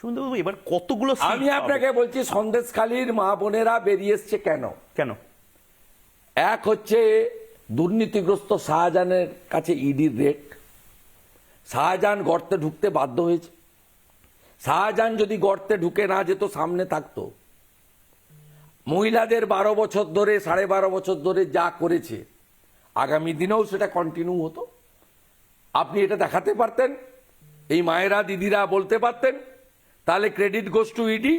সুমনবাবু এবার কতগুলো আমি আপনাকে বলছি সন্দেশখালীর মা বোনেরা বেরিয়ে এসছে কেন? কেন? এক হচ্ছে দুর্নীতিগ্রস্ত শাহজাহানের কাছে ইডির রেট শাহজাহান গর্তে ঢুকতে বাধ্য হয়েছে। শাহজাহান যদি গর্তে ঢুকে না যেত সামনে থাকতো। মহিলাদের বারো বছর ধরে সাড়ে বারো বছর ধরে যা করেছে আগামী দিনেও সেটা কন্টিনিউ হতো। আপনি এটা দেখাতে পারতেন এই মায়েরা দিদিরা বলতে পারতেন তাহলে credit goes to ED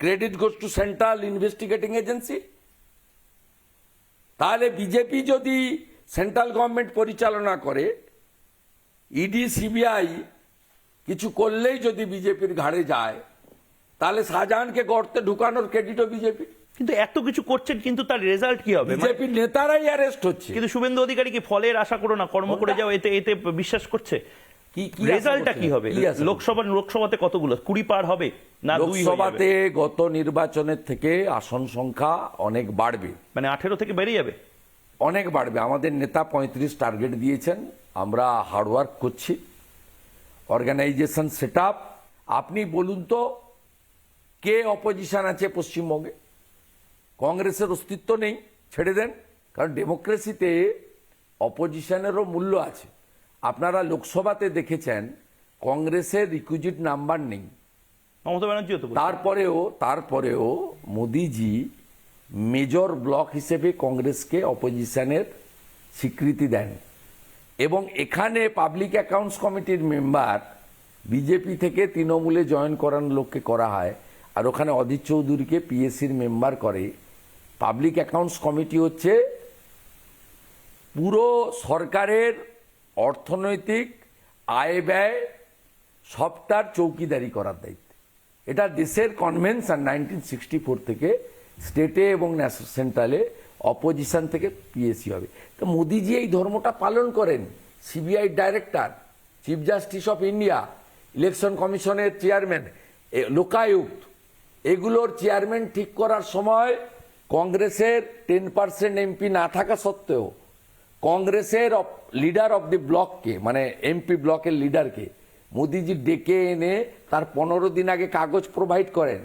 credit goes to central investigating agency তাহলে বিজেপি যদি সেন্ট্রাল গভর্নমেন্ট পরিচালনা করে ইডি সিবিআই কিছু করলেই যদি বিজেপির ঘাড়ে যায় তাহলে শাহজাহানকে গর্তে ঢুকানোর ক্রেডিটও বিজেপি কিন্তু এত কিছু করছেন কিন্তু তার রেজাল্ট কি হবে? বিজেপির নেতারাই অ্যারেস্ট হচ্ছে। কিন্তু শুভেন্দু অধিকারী কি ফলের আশা করো না কর্ম করে যাও এতে এতে বিশ্বাস করছে? কি রেজাল্টটা? কি হবে? লোকসভা লোকসভাতে কতগুলো? কুড়ি পার হবে না? লোকসভাতে গত নির্বাচনের থেকে আসন সংখ্যা অনেক বাড়বে। মানে আঠেরো থেকে বেরিয়ে যাবে? অনেক বাড়বে। আমাদের নেতা পঁয়ত্রিশ টার্গেট দিয়েছেন। আমরা হার্ডওয়ার্ক করছি। অর্গানাইজেশন সেট আপনি বলুন তো কে অপোজিশন আছে পশ্চিমবঙ্গে? কংগ্রেসের অস্তিত্ব নেই ছেড়ে দেন। কারণ ডেমোক্রেসিতে অপোজিশনেরও মূল্য আছে। আপনারা লোকসভাতে দেখেছেন কংগ্রেসের রিকুইজিট নাম্বার নেই। মমতা ব্যানার্জিও তো বলছে। তারপরেও তারপরেও মোদিজি মেজর ব্লক হিসেবে কংগ্রেসকে অপোজিশনের স্বীকৃতি দেন। এবং এখানে পাবলিক অ্যাকাউন্টস কমিটির মেম্বার বিজেপি থেকে তৃণমূলে জয়েন করানোর লোককে করা হয় আর ওখানে অধীর চৌধুরীকে পিএসসির মেম্বার করে। পাবলিক অ্যাকাউন্টস কমিটি হচ্ছে পুরো সরকারের অর্থনৈতিক আয় ব্যয় সবটার চৌকিদারি করার দায়িত্ব। এটা দেশের কনভেনশন নাইনটিন সিক্সটি ফোর থেকে স্টেটে এবং ন্যাশনাল সেন্ট্রালে অপোজিশন থেকে পিএসসি হবে। তো মোদিজি এই ধর্মটা পালন করেন। CBI director chief justice of India election কমিশনের চেয়ারম্যান লোকায়ুক্ত। এগুলোর চেয়ারম্যান ঠিক করার সময় কংগ্রেসের টেন পার্সেন্ট এমপি না থাকা সত্ত্বেও কংগ্রেসের লিডার অফ দি ব্লককে মানে এমপি ব্লকের লিডারকে মোদিজি ডেকে এনে তার পনেরো দিন আগে কাগজ প্রোভাইড করেন।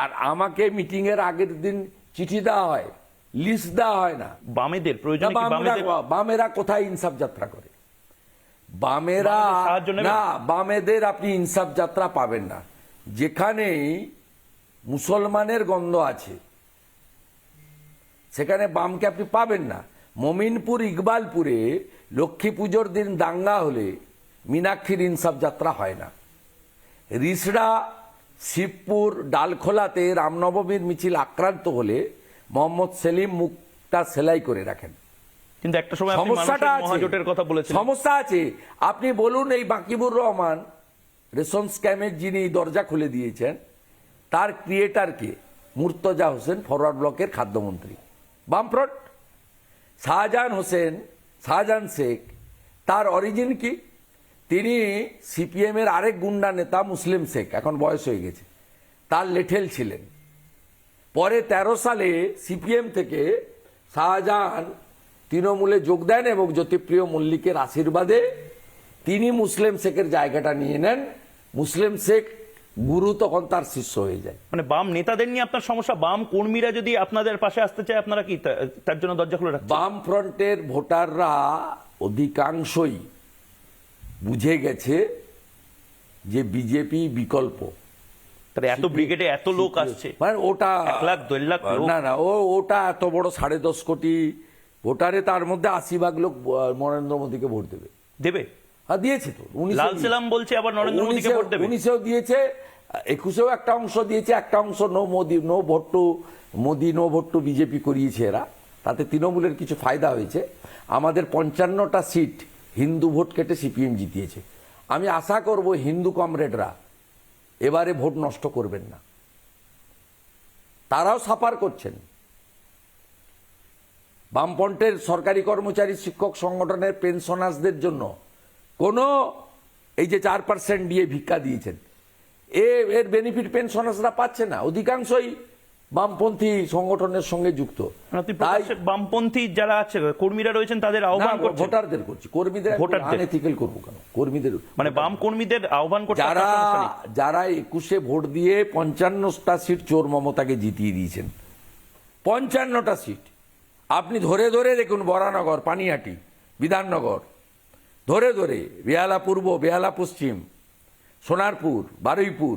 আর আমাকে মিটিংয়ের আগের দিন চিঠি দেওয়া হয় লিস্ট দেওয়া হয় না। বামেদের প্রয়োজন বামেরা কোথায় ইনসাফ যাত্রা করে? বামেরা? না বামেদের আপনি ইনসাফ যাত্রা পাবেন না। যেখানেই মুসলমানের গন্ধ আছে সেখানে বামকে আপনি পাবেন না। মমিনপুর ইকবালপুরে লক্ষ্মী পুজোর দিন দাঙ্গা হলে মীনাক্ষীর ইনসাফ যাত্রা হয় না। রিসড়া শিবপুর ডালখোলাতে রামনবমীর মিছিল আক্রান্ত হলে মোহাম্মদ সেলিম মুখটা সেলাই করে রাখেন। কিন্তু একটা সময় সমস্যাটা আছে। কথা বলেছেন সমস্যা আছে। আপনি বলুন এই বাকিবুর রহমান রেশন স্ক্যামের যিনি দরজা খুলে দিয়েছেন তার ক্রিয়েটারকে মুর্তজা হোসেন ফরওয়ার্ড ব্লকের খাদ্যমন্ত্রী। বামফ্রন্ট শাহজাহান হোসেন, শাহজাহান শেখ, তার অরিজিন কি? তিনি সিপিএম এর আরেক গুন্ডা নেতা মুসলিম শেখ, এখন বয়স হয়ে গেছে। তার লেঠেল ছিলেন। পরে ১৩ সালে সিপিএম থেকে শাহজাহান তৃণমূলে যোগ দেন এবং জ্যোতিপ্রিয় মল্লিকের আশীর্বাদে তিনি মুসলিম শেখের জায়গাটা নিয়ে নেন। মুসলিম শেখ গুরু তখন তার শিষ্য হয়ে যায়। মানে বাম নেতাদের নিয়ে আপনার সমস্যা? বাম কর্মীরা যদি আপনাদের পাশে আসতে চায় আপনারা কি তার জন্য দরজা খুলে রাখছেন? বাম ফ্রন্টের ভোটাররা অধিকাংশই বুঝে গেছে যে বিজেপি বিকল্প। তাহলে এত ব্রিগেডে এত লোক আসছে। মানে ওটা এক লাখ, দেড় লাখ না না ও ওটা এত বড় সাড়ে দশ কোটি ভোটারে তার মধ্যে আশি ভাগ লোক নরেন্দ্র মোদীকে ভোট দেবে। দেবে? আর দিয়েছে তো। লাল। বলছে আবার নরেন্দ্র মোদীকে ভোট দেবে। উনিশেও দিয়েছে একুশেও একটা অংশ দিয়েছে একটা অংশ no Modi no vote to Modi no vote to BJP করিয়েছে এরা। তাতে তৃণমূলের কিছু ফায়দা হয়েছে। আমাদের পঞ্চান্নটা সিট হিন্দু ভোট কেটে সিপিএম জিতিয়েছে। আমি আশা করব হিন্দু কমরেডরা এবারে ভোট নষ্ট করবেন না। তারাও সাফার করছেন। বামপন্থের সরকারি কর্মচারী শিক্ষক সংগঠনের পেনশনার্সদের জন্য কোনো এই যে চার পার্সেন্ট দিয়ে ভিক্ষা দিয়েছেন এ এর বেনিফিট পেনশনার্সরা পাচ্ছে না। অধিকাংশই বামপন্থী সংগঠনের সঙ্গে যুক্ত। মানে তাই বামপন্থী যারা আছে কর্মীরা রয়েছেন তাদের আহ্বান করছেন? ভোটারদের করছি। কর্মীদের ভোটারদের। আনএথিক্যাল করব কেন? কর্মীদের মানে বাম কর্মীদের আহ্বান করছে যারা। যারা একুশে ভোট দিয়ে পঞ্চান্নটা সিট চোর মমতাকে জিতিয়ে দিয়েছেন। পঞ্চান্নটা সিট। আপনি ধরে ধরে দেখুন বরানগর পানিহাটি বিধাননগর ধরে ধরে বেহালা পূর্ব বেহালা পশ্চিম সোনারপুর বারুইপুর।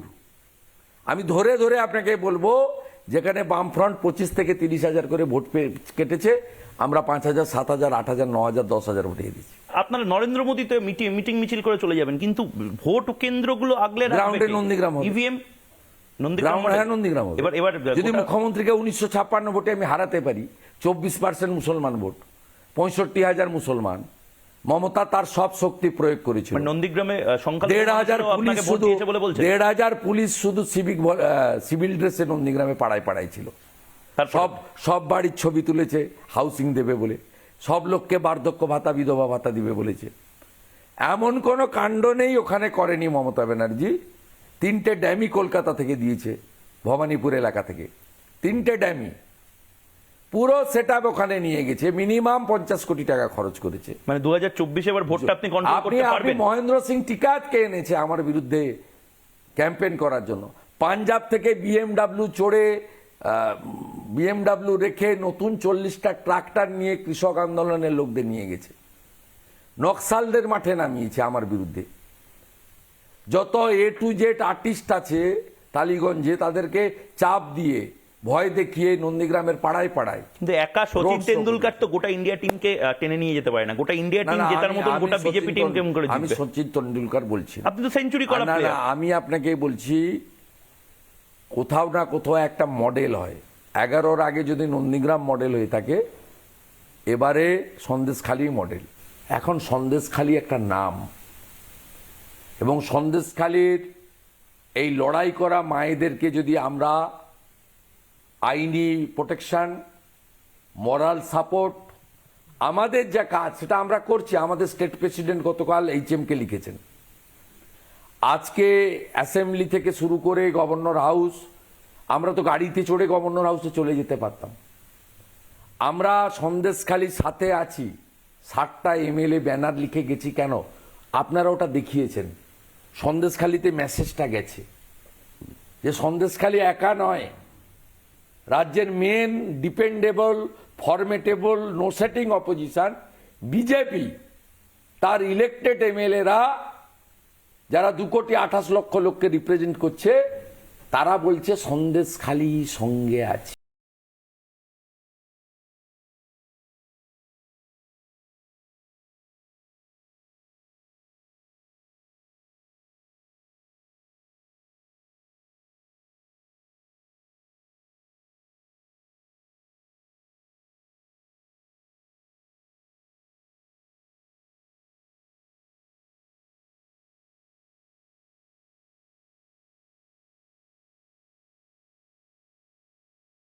আমি ধরে ধরে আপনাকে বলব যেখানে বামফ্রন্ট পঁচিশ থেকে তিরিশ হাজার করে ভোট কেটেছে আমরা পাঁচ হাজার সাত হাজার আট হাজার ন হাজার দশ হাজার ভোটে দিচ্ছি। আপনারা নরেন্দ্র মোদীতে মিটিং মিটিং মিছিল করে চলে যাবেন কিন্তু ভোট কেন্দ্রগুলো আগলে গ্রাউন্ডে নন্দীগ্রাম ইভিএম নন্দীগ্রাম হ্যাঁ নন্দীগ্রাম এবার এবার যদি মুখ্যমন্ত্রীকে উনিশশো ছাপ্পান্ন ভোটে আমি হারাতে পারি চব্বিশ পার্সেন্ট মুসলমান ভোট পঁয়ষট্টি হাজার মুসলমান। মমতা তার সব শক্তি প্রয়োগ করেছিল। মানে নন্দীগ্রামে দেড় হাজার পুলিশ শুধু দেড় হাজার পুলিশ শুধু সিভিক সিভিল ড্রেসে নন্দীগ্রামে পাড়ায় পাড়ায় ছিল। সব সব বাড়ির ছবি তুলেছে হাউসিং দেবে বলে। সব লোককে বার্ধক্য ভাতা বিধবা ভাতা দিবে বলেছে। এমন কোনো কাণ্ড নেই ওখানে করেনি মমতা ব্যানার্জি। তিনটে ড্যামি কলকাতা থেকে দিয়েছে ভবানীপুর এলাকা থেকে। তিনটে ড্যামি পুরো সেট ওখানে নিয়ে গেছে। মিনিমাম পঞ্চাশ কোটি টাকা খরচ করেছে। মানে দু হাজার চব্বিশে এবার ভোটটা আপনি কন্ট্রোল করতে আপনি পারবেন। মহেন্দ্র সিং টিকাতকে এনেছে আমার বিরুদ্ধে ক্যাম্পেইন করার জন্য? পাঞ্জাব থেকে বিএমডাব্লিউ চড়ে বিএমডাব্লিউ রেখে নতুন চল্লিশটা ট্রাক্টর নিয়ে কৃষক আন্দোলনের লোকদের নিয়ে গেছে। নকশালদের মাঠে নামিয়েছে আমার বিরুদ্ধে। যত এ টু জেড আর্টিস্ট আছে টালিগঞ্জে তাদেরকে চাপ দিয়ে ভয় দেখিয়ে নন্দীগ্রামের পাড়ায় পাড়ায়। কিন্তু একা সচিন তেন্ডুলকার তো গোটা ইন্ডিয়া টিমকে টেনে নিয়ে যেতে পারে না। গোটা ইন্ডিয়া টিম জেতার আমি গোটা বিজেপি টিম কেমন করে আমি সচিন তেন্ডুলকার বলছি আপনি তো সেঞ্চুরি করা না, না, আমি আপনাকে বলছি কোথাও না কোথাও একটা মডেল হয়। এগারোর আগে যদি নন্দীগ্রাম মডেল হয়ে থাকে এবারে সন্দেশখালী মডেল এখন সন্দেশখালী একটা নাম। এবং সন্দেশখালীর এই লড়াই করা মায়েদেরকে যদি আমরা আইনি প্রোটেকশন, মরাল সাপোর্ট, আমাদের যা কাজ, সেটা আমরা করছি। আমাদের স্টেট প্রেসিডেন্ট গতকাল এইচএমকে লিখেছেন। আজকে অ্যাসেম্বলি থেকে শুরু করে গভর্নর হাউস, আমরা তো গাড়িতে চড়ে গভর্নর হাউসে চলে যেতে পারতাম। আমরা সন্দেশখালির সাথে আছি। ষাটটা এমএলএ ব্যানার লিখে গেছি কেন? আপনারা ওটা দেখিয়েছেন। সন্দেশখালিতে মেসেজটা গেছে। যে সন্দেশখালি একা নয় রাজ্যের main dependable formidable no setting opposition BJP তার ইলেকটেড এমএলএরা যারা দু কোটি আঠাশ লক্ষ লোককে রিপ্রেজেন্ট করছে, তারা বলছে সন্দেশ খালি সঙ্গে আছে।